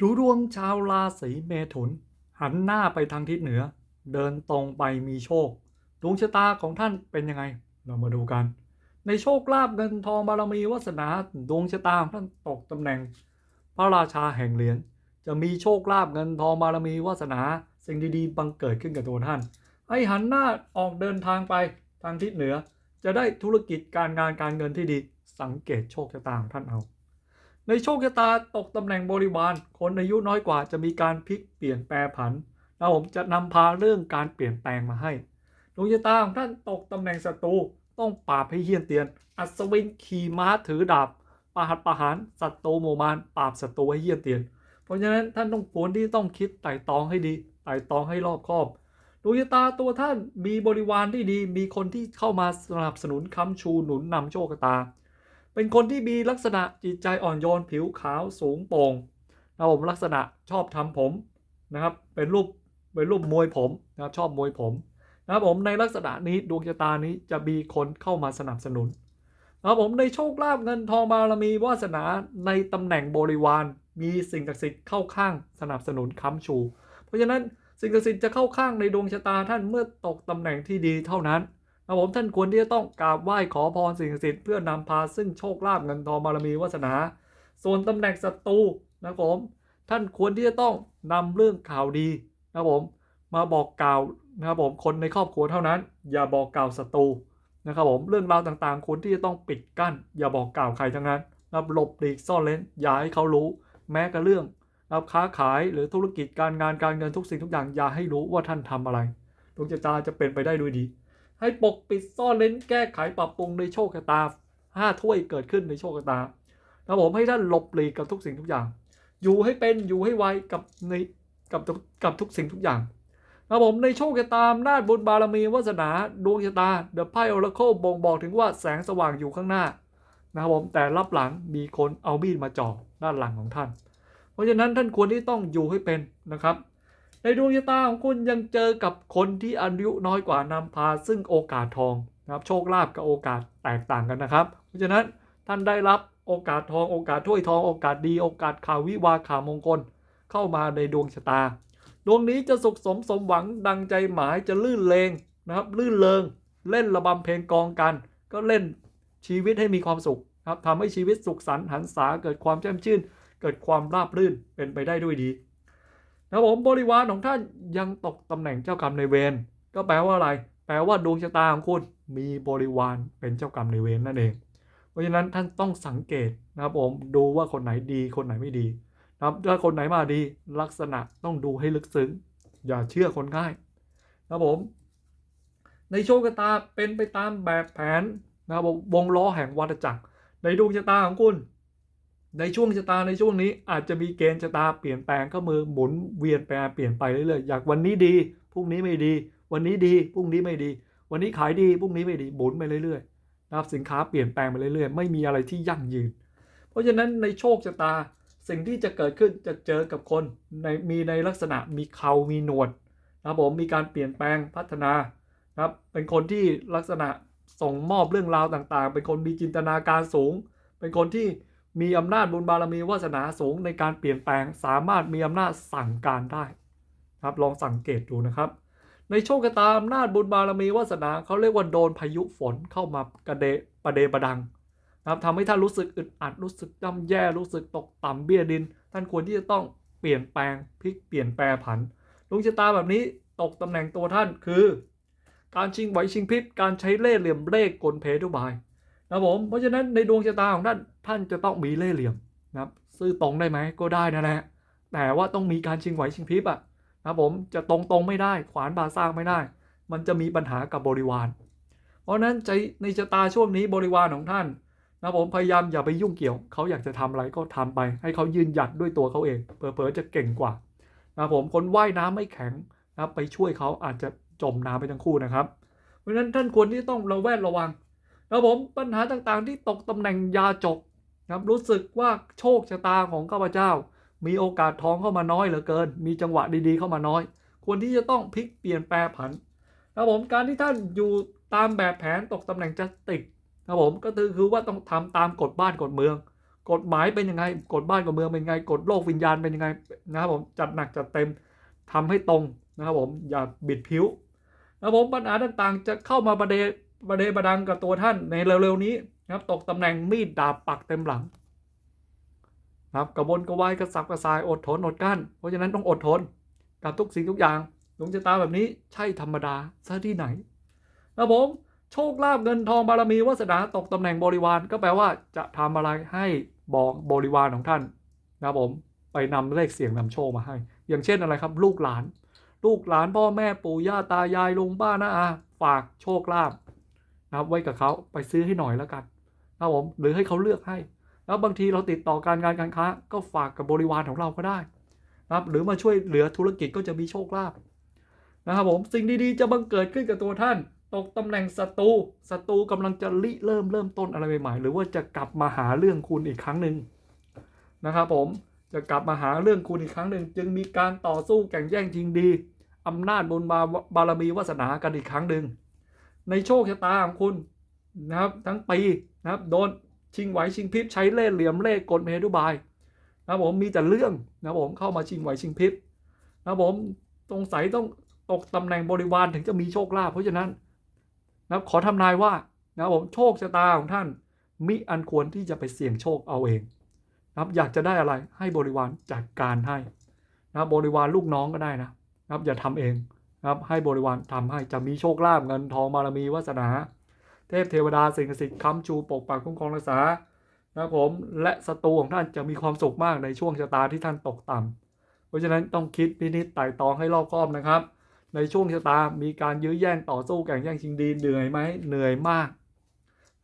ดูดวงชาวราศีเมถุน หันหน้าไปทางทิศเหนือ เดินตรงไปมีโชค ดวงชะตาของท่านเป็นยังไง เรามาดูกัน ในโชคลาภเงินทองบารมีวาสนาดวงชะตาของท่านตกตำแหน่ง พระราชาแห่งเหรียญจะมีโชคลาภเงินทองบารมีวาสนาสิ่งดีๆบังเกิดขึ้นกับตัวท่าน ให้หันหน้าออกเดินทางไปทางทิศเหนือ จะได้ธุรกิจการงานการเงินที่ดีสังเกตโชคชะตาของท่านเอา ในโชคชะตาตกตำแหน่งบริวาร คนอายุน้อยกว่าจะมีการพลิกเปลี่ยนแปลผัน แล้วผมจะนำพาเรื่องการเปลี่ยนแปลงมาให้ดวงชะตาของท่านตกตำแหน่งศัตรูต้องปราบให้เฮี้ยนเตียน อัศวินขี่ม้าถือดาบปราดประหารศัตรูโมมานปราบศัตรูให้เฮี้ยนเตียน เพราะฉะนั้นท่านต้องควรที่ต้องคิดไต่ตองให้ดีไต่ตองให้รอบคอบดวงชะตาตัวท่านมีบริวารที่ดี มีคนที่เข้ามาสนับสนุนค้ำชูหนุนนำโชคชะตา เป็นคนที่มีลักษณะจิตใจอ่อนโยนผิวขาวสูงโปร่งนะครับผมลักษณะชอบทำผมนะครับ เป็นรูปเป็นรูปมวยผมนะครับชอบมวยผมนะครับผมในลักษณะนี้ดวงชะตานี้จะมีคนเข้ามาสนับสนุนนะครับผมในโชคลาภเงินทองบารมีวาสนาในตำแหน่งบริวาร มีสิ่งศักดิ์สิทธิ์เข้าข้างสนับสนุนค้ำชู เพราะฉะนั้นสิ่งศักดิ์สิทธิ์จะเข้าข้างในดวงชะตาท่านเมื่อตกตำแหน่งที่ดีเท่านั้น นะครับผมท่านควรที่จะต้องกราบไหว้ขอพรสิ่งศักดิ์สิทธิ์เพื่อนำพาซึ่งโชคลาภเงินทองบารมีวาสนา ส่วนตำแหน่งศัตรูนะครับผมท่านควรที่จะต้องนำเรื่องข่าวดีนะครับผมมาบอกกล่าวนะครับผมคนในครอบครัวเท่านั้น อย่าบอกกล่าวศัตรูนะครับผมเรื่องราวต่างๆควรที่จะต้องปิดกั้น อย่าบอกกล่าวใครทั้งนั้นนะรับหลบหลีกซ่อนเล้นอย่าให้เขารู้ แม้กระเรื่องนะครับค้าขายหรือธุรกิจการงานการเงินทุกสิ่งทุกอย่างอย่าให้รู้ว่าท่านทำอะไรดวงชะตาจะเป็นไปได้ด้วยดี ให้ปกปิดซ่อนเล้นแก้ไขปรับปรุงในโชคชะตาห้าถ้วยเกิดขึ้นในโชคชะตาแล้วผมให้ท่านหลบหลีกกับทุกสิ่งทุกอย่าง อยู่ให้เป็นอยู่ให้ไวกับในกับกับทุกสิ่งทุกอย่างนะผมในโชคชะตาอำนาจบุญบารมีวาสนาดวงชะตาเดอะไพ่ออราเคิลบ่งบอกถึงว่าแสงสว่างอยู่ข้างหน้านะครับผมแต่รับหลังมีคนเอามีดมาจ่อด้านหลังของท่าน เพราะฉะนั้นท่านควรที่ต้องอยู่ให้เป็นนะครับ ในดวงชะตาของคุณยังเจอกับคนที่อายุน้อยกว่านำพาซึ่งโอกาสทองนะครับโชคลาภกับโอกาสแตกต่างกันนะครับ เพราะฉะนั้นท่านได้รับโอกาสทองโอกาสถ้วยทองโอกาสดีโอกาสข่าววิวาข่าวมงคล เข้ามาในดวงชะตา ดวงนี้จะสุขสมสมหวังดังใจหมายจะลื่นเลงนะครับลื่นเลงเล่นระบำเพลงกองกัน ก็เล่นชีวิตให้มีความสุขครับทำให้ชีวิตสุขสันต์หันษาเกิดความแจ่มชื่น เกิดความราบรื่นเป็นไปได้ด้วยดี นะครับผมบริวารของท่านยังตกตำแหน่งเจ้ากรรมในเวรก็แปลว่าอะไร แปลว่าดวงชะตาของคุณมีบริวารเป็นเจ้ากรรมในเวรนั่นเอง เพราะฉะนั้นท่านต้องสังเกตนะครับผมดูว่าคนไหนดีคนไหนไม่ดีนะครับถ้าคนไหนมาดีลักษณะต้องดูให้ลึกซึ้ง อย่าเชื่อคนง่ายนะครับผม ในโชคชะตาเป็นไปตามแบบแผนนะครับวงล้อแห่งวัฏจักรในดวงชะตาของคุณ ในช่วงชะตาในช่วงนี้อาจจะมีเกณฑ์ชะตาเปลี่ยนแปลงเข้ามือหมุนเวียนแปเปลี่ยนไปเรื่อยๆอยากวันนี้ดีพรุ่งนี้ไม่ดี วันนี้ดีพรุ่งนี้ไม่ดี วันนี้ขายดีพรุ่งนี้ไม่ดีหมุนไปเรื่อยๆนะครับสินค้าเปลี่ยนแปลงไปเรื่อยๆ ไม่มีอะไรที่ยั่งยืน เพราะฉะนั้นในโชคชะตาสิ่งที่จะเกิดขึ้นจะเจอกับคนในมีในลักษณะมีเขามีหนวดนะครับผมมีการเปลี่ยนแปลงพัฒนานะครับเป็นคนที่ลักษณะส่งมอบเรื่องราวต่างๆ เป็นคนมีจินตนาการสูง เป็นคนที่ มีอำนาจบุญบารมีวาสนาสูงในการเปลี่ยนแปลงสามารถมีอำนาจสั่งการได้ครับลองสังเกตดูนะครับ ในโชคชะตาอำนาจบุญบารมีวาสนาเขาเรียกว่าโดนพายุฝนเข้ามากระเดประเดประดังนะครับทำให้ท่านรู้สึกอึดอัดรู้สึกย่ำแย่รู้สึกตกต่ำเบี้ยดิน ท่านควรที่จะต้องเปลี่ยนแปลงพลิกเปลี่ยนแปลผันดวงชะตาแบบนี้ตกตำแหน่งตัวท่านคือ การชิงไหวชิงพริบการใช้เล่ห์เหลี่ยมเล่ห์กลเพทุบาย นะผมเพราะฉะนั้นในดวงชะตาของท่านท่านจะต้องมีเล่ห์เหลี่ยมนะครับซื่อตรงได้ไหมก็ได้นะแหละแต่ว่าต้องมีการชิงไหวชิงพริบอะนะผมจะตรงตรงไม่ได้ ขวานบาซ่างไม่ได้ มันจะมีปัญหากับบริวาร เพราะนั้นใจในชะตาช่วงนี้บริวารของท่านนะผมพยายามอย่าไปยุ่งเกี่ยวเขาอยากจะทำอะไรก็ทำไป ให้เขายืนหยัดด้วยตัวเขาเองเผลอๆจะเก่งกว่านะผมคนว่ายน้ำไม่แข็งนะครับไปช่วยเขาอาจจะจมน้ำไปทั้งคู่นะครับ เพราะฉะนั้นท่านควรที่ต้องระแวดระวัง ครับผมปัญหาต่างๆ ที่ตกตำแหน่งยาจกนะครับรู้สึกว่าโชคชะตาของข้าพเจ้า มีโอกาสทองเข้ามาน้อยเหลือเกิน มีจังหวะดีๆเข้ามาน้อย ควรที่จะต้องพลิกเปลี่ยนแปลผันครับผมการที่ท่านอยู่ตามแบบแผนตกตำแหน่งจัสติกครับผมก็คือว่าต้องทำตามกฎบ้านกฎเมือง กฎหมายเป็นยังไงกฎบ้านกับเมืองเป็นยังไงกฎโลกวิญญาณเป็นยังไงนะครับผมจัดหนักจัดเต็มทำให้ตรงนะครับผมอย่าบิดผิวนะครับผมปัญหาต่างๆ จะเข้ามาประเด ประเดประดังกับตัวท่านในเร็วๆนี้นะครับ ตกตำแหน่งมีดดาบปักเต็มหลังนะครับกระวนกระวายกระสับกระสายอดทนอดกั้น เพราะฉะนั้นต้องอดทนกับทุกสิ่งทุกอย่างดวงชะตาแบบนี้ใช่ธรรมดาซะที่ไหนนะผมโชคลาภเงินทองบารมีวาสนาตกตำแหน่งบริวารก็แปลว่าจะทำอะไรให้บอกบริวารของท่านนะผมไปนำเลขเสียงนำโชคมาให้ อย่างเช่นอะไรครับ ลูกหลาน ลูกหลานพ่อแม่ปู่ย่าตายายลุงป้าน้าอาฝากโชคลาภ นะครับไว้กับเขาไปซื้อให้หน่อยแล้วกันนะครับผมหรือให้เขาเลือกให้ แล้วบางทีเราติดต่อการงานการค้า ก็ฝากกับบริวารของเราก็ได้นะครับหรือมาช่วยเหลือธุรกิจก็จะมีโชคลาภนะครับผมสิ่งดีๆจะบังเกิดขึ้นกับตัวท่าน ตกตำแหน่งศัตรูศัตรูกำลังจะริเริ่มเริ่มต้นอะไรใหม่ๆหรือว่าจะกลับมาหาเรื่องคุณอีกครั้งหนึ่งนะครับผมจะกลับมาหาเรื่องคุณอีกครั้งหนึ่ง จึงมีการต่อสู้แข่งแย่งชิงดีอำนาจบุญบาบารมีวาสนากันอีกครั้งหนึ่ง ในโชคชะตาของคุณนะครับ ทั้งปีนะครับ โดนชิงไหวชิงพริบใช้เล่ห์เหลี่ยมเล่ห์กลเมตุบายนะผมมีแต่เรื่องนะผมเข้ามาชิงไหวชิงพริบนะผมตรงใสยต้องตกตำแหน่งบริวารถึงจะมีโชคลาภเพราะฉะนั้นนะครับขอทำนายว่านะครับผมโชคชะตาของท่านมิอันควรที่จะไปเสี่ยงโชคเอาเองนะครับอยากจะได้อะไรให้บริวารจัดการให้นะบบริวารลูกน้องก็ได้นะนะครับอย่าทำเอง นะครับให้บริวารทำให้จะมีโชคลาภเงินทองบารมีวาสนา เทพเทวดาสิ่งศักดิ์สิทธิ์ค้ำชูปกปักคุ้มครองรักษานะครับผมและศัตรูของท่านจะมีความสุขมากในช่วงชะตาที่ท่านตกต่ำเพราะฉะนั้นต้องคิดพินิจไต่ตองให้รอบคอบนะครับ ในช่วงชะตามีการยื้อแย่งต่อสู้แข่งแย่งชิงดีเหนื่อยไหมเหนื่อยมาก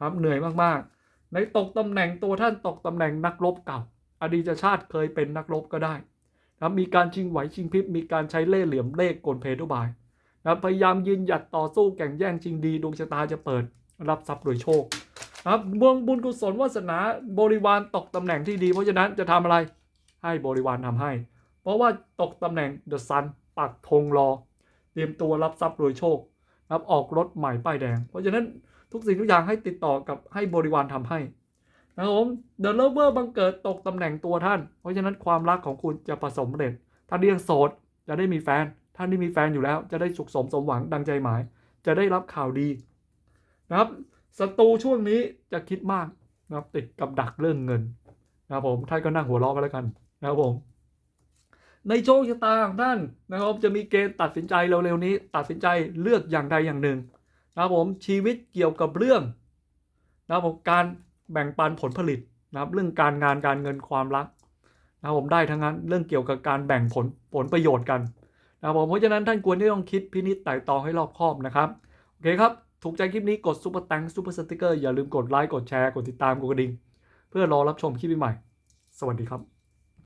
ครับเหนื่อยมากๆ ในตกตำแหน่งตัวท่านตกตำแหน่งนักรบเก่า อดีตชาติเคยเป็นนักรบก็ได้ นะมีการชิงไหวชิงพริบมีการใช้เล่ห์เหลี่ยมเล่กลเพทุบายนะพยายามยืนหยัดต่อสู้แข่งแย่งชิงดีดวงชะตาจะเปิด รับทรัพย์โดยโชคครับเมืองบุญกุศลวาสนาบริวารตกตำแหน่งที่ดี เพราะฉะนั้นจะทำอะไรให้บริวารทำให้ เพราะว่าตกตำแหน่งเดอะซันปักธงรอ เตรียมตัวรับทรัพย์โดยโชครับออกรถใหม่ป้ายแดง เพราะฉะนั้นทุกสิ่งทุกอย่างให้ติดต่อกับให้บริวารทำให้ นะครับผมเดอะเลเวอร์บังเกิดตกตำแหน่งตัวท่าน เพราะฉะนั้นความรักของคุณจะประสบเร็จท่านที่ยังโสดจะได้มีแฟน ท่านที่มีแฟนอยู่แล้ว จะได้สุขสมสมหวังดังใจหมาย จะได้รับข่าวดีนะครับศัตรูช่วงนี้จะคิดมากนะครับติดกับดักเรื่องเงินนะครับผมท่านก็นั่งหัวเราะกันแล้วกันนะครับผมในโชคชะตาของท่านนะครับจะมีเกณฑ์ตัดสินใจเร็วๆนี้ ตัดสินใจเลือกอย่างใดอย่างหนึ่งนะครับผมชีวิตเกี่ยวกับเรื่องนะครับผมการ แบ่งปันผลผลิตนะครับ เรื่องการงานการเงินความรักนะครับผมได้ทั้งนั้นเรื่องเกี่ยวกับการแบ่งผลผลประโยชน์กันนะครับผมเพราะฉะนั้นท่านควรที่ต้องคิดพินิจไต่ตองให้รอบคอบนะครับโอเคครับถูกใจคลิปนี้กดซุปเปอร์ตังซุปเปอร์สติกเกอร์อย่าลืมกดไลค์กดแชร์กดติดตามกดกระดิ่งเพื่อรอรับชมคลิปใหม่ สวัสดีครับ